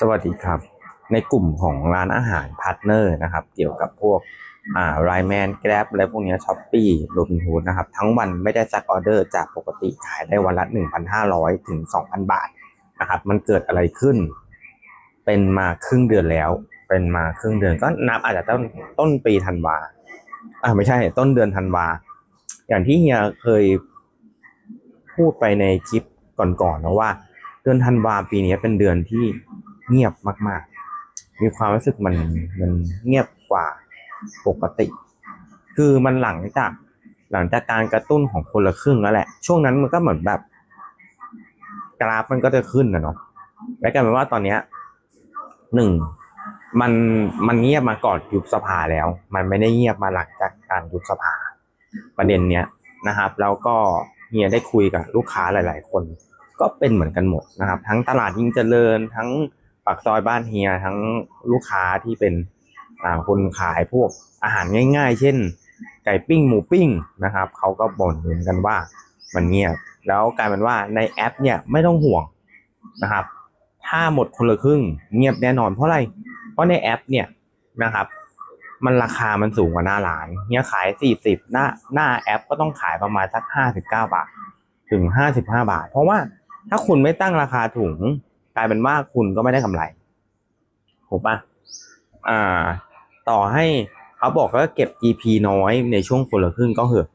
สวัสดีครับ ในกลุ่มของร้านอาหารพาร์ทเนอร์นะครับ เกี่ยวกับพวกอ่าไรแมนแกร็บอะไรพวกนี้ช้อปปี้โรบินฮูดนะครับ ทั้งวันไม่ได้สักออเดอร์จากปกติขายได้วันละ 1,500 ถึง 2,000 บาทนะครับ มันเกิดอะไรขึ้น เป็นมาครึ่งเดือนแล้ว เป็นมาครึ่งเดือนก็นับอาจจะต้นต้นปีธันวาอ่าไม่ใช่ต้นเดือนธันวา อย่างที่เฮียเคยพูดไปในคลิปก่อนๆนะว่า เดือนธันวาปีนี้เป็นเดือนที่ เงียบมาก ๆ มีความรู้สึกมันมันเงียบกว่าปกติ คือมันหลังจากหลังจากการกระตุ้นของคนละครึ่งแล้วแหละ ช่วงนั้นมันก็เหมือนแบบ กราฟมันก็จะขึ้นนะเนาะและกลายเป็นว่าตอนเนี้ยหนึ่งมันมันเงียบมาก่อนยุบสภาแล้ว มันไม่ได้เงียบมาหลังจากการยุบสภา ประเด็นเนี้ยนะครับ แล้วก็เฮียได้คุยกับลูกค้าหลาย ๆ คน ก็เป็นเหมือนกันหมดนะครับ ทั้งตลาดยิ่งเจริญทั้ง ปากซอยบ้านเฮียทั้งลูกค้าที่เป็นคนขายพวกอาหารง่าย ๆ เช่น ไก่ปิ้งหมูปิ้งนะครับเขาก็บ่นเหมือนกันว่ามันเงียบแล้วกลายเป็นว่าในแอปเนี่ยไม่ต้องห่วงนะครับ ถ้าหมดคนละครึ่งเงียบแน่นอนเพราะอะไร เพราะในแอปเนี่ยนะครับ มันราคามันสูงกว่าหน้าร้านเนี่ยขายสี่สิบหน้าหน้าแอปก็ต้องขายประมาณสักห้าสิบเก้าบาท ถึงห้าสิบห้าบาท เพราะว่าถ้าคุณไม่ตั้งราคาถุง กลายเป็นว่าคุณก็ไม่ได้กำไรถูกปะอ่า ต่อให้เขาบอกว่าเก็บ GP น้อยในช่วงคนละครึ่งก็เหอะ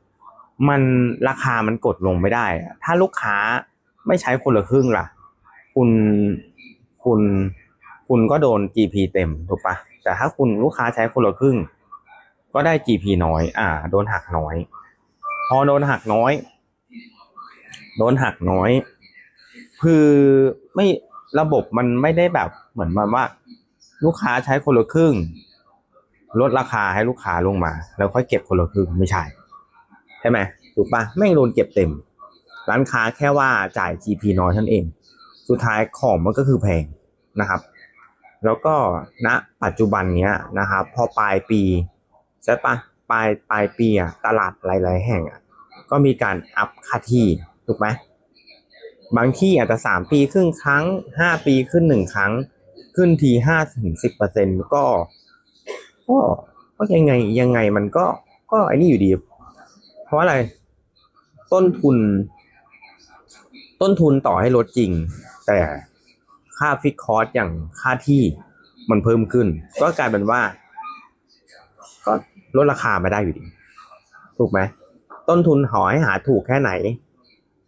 มันราคามันกดลงไม่ได้ ถ้าลูกค้าไม่ใช้คนละครึ่งล่ะ คุณคุณคุณก็โดน GP เต็มถูกปะแต่ถ้าคุณลูกค้าใช้คนละครึ่ง ก็ได้ GP น้อย อ่า โดนหักน้อย พอโดนหักน้อย โดนหักน้อย คือไม่ ระบบมันไม่ได้แบบเหมือนมันว่า ลูกค้าใช้คนละครึ่ง ลดราคาให้ลูกค้าลงมา แล้วค่อยเก็บคนละครึ่งไม่ใช่ ใช่ไหมถูกปะไม่งโดนเก็บเต็ม ร้านค้าแค่ว่าจ่าย GP น้อยท่านเอง สุดท้ายของมันก็คือแพงนะครับ แล้วก็ณปัจจุบันเนี้ยนะครับพอปลายปีใช่ปะปลายปลายปีอะตลาดหลาย ๆ แห่งอะก็มีการอัพค่าที่ถูกไหม บางที่อาจจะสามปีครึ่งครั้งห้าปีขึ้นหนึ่งครั้ง ขึ้นทีห้าถึงสิบเปอร์เซ็นก็ก็ก็ยังไงยังไงมันก็ก็ไอ้นี่อยู่ดี เพราะอะไร ต้นทุน ต้นทุนต่อให้ลดจริง แต่ค่าฟิกคอร์สอย่างค่าที่มันเพิ่มขึ้น ก็กลายเป็นว่า ก็ลดราคาไม่ได้อยู่ดี ถูกไหม ต้นทุนหอให้หาถูกแค่ไหน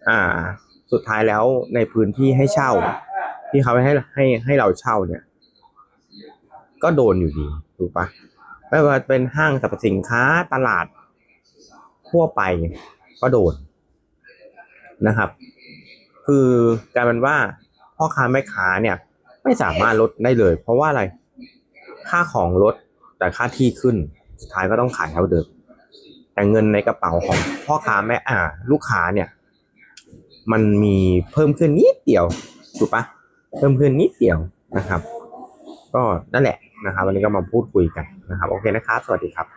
อ่า สุดท้ายแล้วในพื้นที่ให้เช่า ที่เขาให้ให้ให้เราเช่าเนี่ย ก็โดนอยู่ดีถูกปะไม่ว่าเป็นห้างสรรพสินค้าตลาดทั่วไปก็โดนนะครับ คือกลายเป็นว่าพ่อค้าแม่ค้าเนี่ย ไม่สามารถลดได้เลย เพราะว่าอะไรค่าของลดแต่ค่าที่ขึ้นสุดท้ายก็ต้องขายเท่าเดิมแต่เงินในกระเป๋าของพ่อค้าแม่อ่า ลูกค้าเนี่ย มันมีเพิ่มขึ้นนิดเดียวถูกปะเพิ่มขึ้นนิดเดียวนะครับ ก็นั่นแหละนะครับ วันนี้ก็มาพูดคุยกันนะครับ โอเคนะครับ สวัสดีครับ